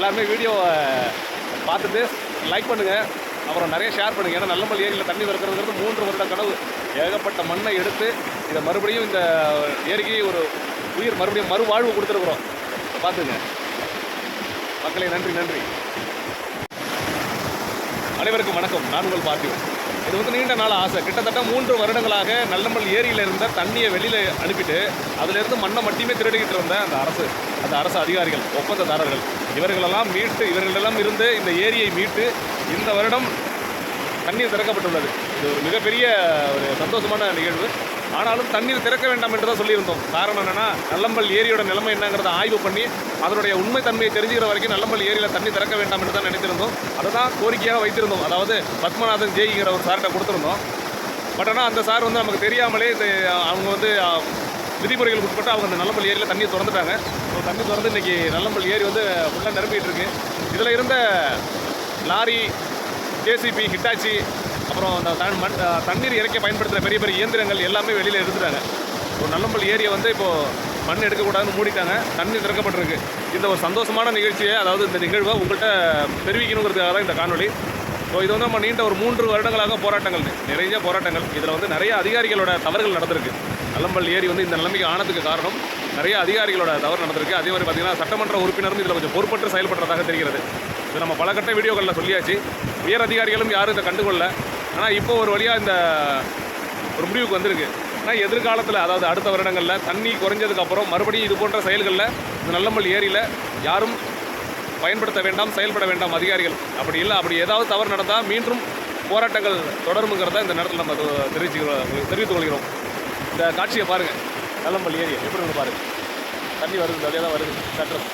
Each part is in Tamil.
எல்லாருமே வீடியோவை பார்த்துட்டு லைக் பண்ணுங்கள் அப்புறம் நிறைய ஷேர் பண்ணுங்கள் ஏன்னா நல்லமல் ஏரியில் தண்ணி திறக்கிறதுங்கிறது மூன்று வருட கனவு. ஏகப்பட்ட மண்ணை எடுத்து இதை மறுபடியும் இந்த ஏரிக்கு ஒரு உயிர் மறுபடியும் மறுவாழ்வு கொடுத்துருக்குறோம். பார்த்துங்க. மக்களே நன்றி நன்றி. அனைவருக்கும் வணக்கம். நான் உங்கள் பார்த்திவன் இது வந்து நீண்ட நாள் ஆசை. கிட்டத்தட்ட மூன்று வருடங்களாக நல்லம்பல் ஏரியில் இருந்த தண்ணியை வெளியில் அனுப்பிட்டு அதிலிருந்து மண்ணை மட்டுமே திருடிக்கிட்டு இருந்த அந்த அரசு அந்த அரசு அதிகாரிகள் ஒப்பந்ததாரர்கள். இவர்களெல்லாம் மீட்டு இவர்களெல்லாம் இருந்து இந்த ஏரியை மீட்டு இந்த வருடம் தண்ணீர் திறக்கப்பட்டுள்ளது. இது ஒரு மிகப்பெரிய ஒரு சந்தோஷமான நிகழ்வு. ஆனாலும் தண்ணீர் திறக்க வேண்டாம் என்று தான் சொல்லியிருந்தோம். காரணம் என்னென்னா நல்லம்பல் ஏரியோட நிலைமை என்னங்கிறத ஆய்வு பண்ணி அதனுடைய உண்மை தன்மையை தெரிஞ்சுக்கிற வரைக்கும் நல்லம்பல் ஏரியில் தண்ணி திறக்க வேண்டாம் என்று தான் நினைத்திருந்தோம். அதை தான் கோரிக்கையாக வைத்திருந்தோம். அதாவது பத்மநாதன் ஜெய்ங்கிற ஒரு சார்கிட்ட கொடுத்துருந்தோம். பட் ஆனால் அந்த சார் வந்து நமக்கு தெரியாமலே இது அவங்க வந்து விதிமுறைகள் விதிமுறைகளுக்கு உட்பட்டு அவங்க அந்த நல்லம்பல் ஏரியில் தண்ணியை திறந்துட்டாங்க. ஸோ தண்ணி திறந்து இன்னைக்கு நல்லம்பல் ஏரி வந்து ஃபுல்லாக நிரம்பிகிட்டு இருக்கு. இதில் இருந்த லாரி ஜேசிபி ஹிட்டாச்சி அப்புறம் அந்த தண் மண் தண்ணீர் இறக்க பயன்படுத்துகிற பெரிய பெரிய இயந்திரங்கள் எல்லாமே வெளியில் எடுத்துட்டாங்க. ஒரு நல்லம்பல் ஏரியை வந்து இப்போது மண் எடுக்கக்கூடாதுன்னு மூடிட்டாங்க. தண்ணி திறக்கப்பட்டிருக்கு. இந்த ஒரு சந்தோஷமான நிகழ்ச்சியை அதாவது இந்த நிகழ்வை உங்கள்கிட்ட தெரிவிக்கணுங்கிறதுக்காக தான் இந்த காணொலி ஸோ இது வந்து நம்ம நீண்ட ஒரு மூன்று வருடங்களாக போராட்டங்கள் நிறைய போராட்டங்கள். இதில் வந்து நிறைய அதிகாரிகளோட தவறுகள் நடந்திருக்கு. நல்லம்பல் ஏரி வந்து இந்த நிலைமைக்கு ஆனதுக்கு காரணம் நிறைய அதிகாரிகளோட தவறு நடந்திருக்கு. அதே மாதிரி பார்த்தீங்கன்னா சட்டமன்ற உறுப்பினரும் இதில் கொஞ்சம் பொறுப்பற்று செயல்படுறதாக தெரிகிறது. இது நம்ம பல கட்ட வீடியோக்களில் சொல்லியாச்சு. உயர் அதிகாரிகளும் யாரும் இதை கண்டுகொள்ள ஆனால் இப்போ ஒரு வழியாக இந்த ஒரு முடிவுக்கு வந்திருக்கு. ஆனால் எதிர்காலத்தில் அதாவது அடுத்த வருடங்களில் தண்ணி குறைஞ்சதுக்கப்புறம் மறுபடியும் இது போன்ற செயல்களில் இந்த நல்லம்பல் ஏரியில் யாரும் பயன்படுத்த வேண்டாம் செயல்பட வேண்டாம் அதிகாரிகள். அப்படி இல்லை அப்படி ஏதாவது தவறு நடந்தால் மீண்டும் போராட்டங்கள் தொடருங்கிறத இந்த நேரத்தில் நம்ம தெரிவிச்சு தெரிவிச்சுக்கிறோம் தெரிவித்துக் கொள்கிறோம். இந்த காட்சியை பாருங்கள் நல்லம்பல் ஏரி எப்படி இருக்கு பாருங்கள் தண்ணி வருது இந்த வழியாக தான் வருது. சட்டம்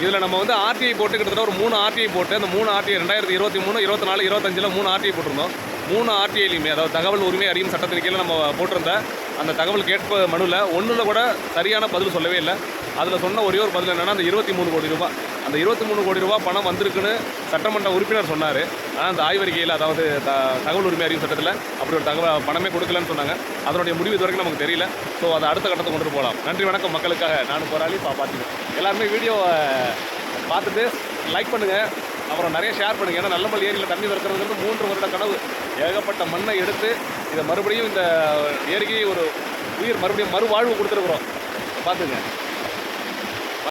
இதில் நம்ம வந்து ஆர்டிஐ போட்டு கிட்டத்தட்ட ஒரு மூணு ஆர்டிஐ போட்டு அந்த மூணு ஆர்டிஐ ரெண்டாயிரத்தி இருபத்தி மூணு இருபத்தி நாலு இருபத்தஞ்சில் மூணு ஆர்டிஐ போட்டிருந்தோம். மூணு ஆர்டிஐலையுமே அதாவது தகவல் உரிமை அறியும் சட்டத்தின் கீழே நம்ம போட்டிருந்த அந்த தகவல் கேட்ப மனுவில் ஒன்றில் கூட சரியான பதில் சொல்லவே இல்லை. அதில் சொன்ன ஒரே ஒரு பதில் என்னென்னா அந்த இருபத்தி மூணு கோடி ரூபாய். அந்த இருபத்தி மூணு கோடி ரூபா பணம் வந்திருக்குன்னு சட்டமன்ற உறுப்பினர் சொன்னார். ஆனால் அந்த ஆய்வறிக்கையில் அதாவது த தகவல் உரிமை அறிவு சட்டத்தில் அப்படி ஒரு தகவல் பணமே கொடுக்கலன்னு சொன்னாங்க. அதனுடைய முடிவு இது வரைக்கும் நமக்கு தெரியல. ஸோ அதை அடுத்த கட்டத்தை கொண்டு போகலாம் நன்றி வணக்கம் மக்களுக்காக. நான் போராளி பா பார்த்துக்கேன் எல்லாருமே வீடியோவை பார்த்துட்டு லைக் பண்ணுங்கள் அப்புறம் நிறைய ஷேர் பண்ணுங்கள் ஏன்னா நல்லமல் ஏரியில் தண்ணி திறக்கிறதுங்கிறது மூன்று வருட கனவு. ஏகப்பட்ட மண்ணை எடுத்து இதை மறுபடியும் இந்த ஏரிக்கு ஒரு உயிர் மறுபடியும் மறுவாழ்வு கொடுத்துருக்குறோம். பார்த்துங்க.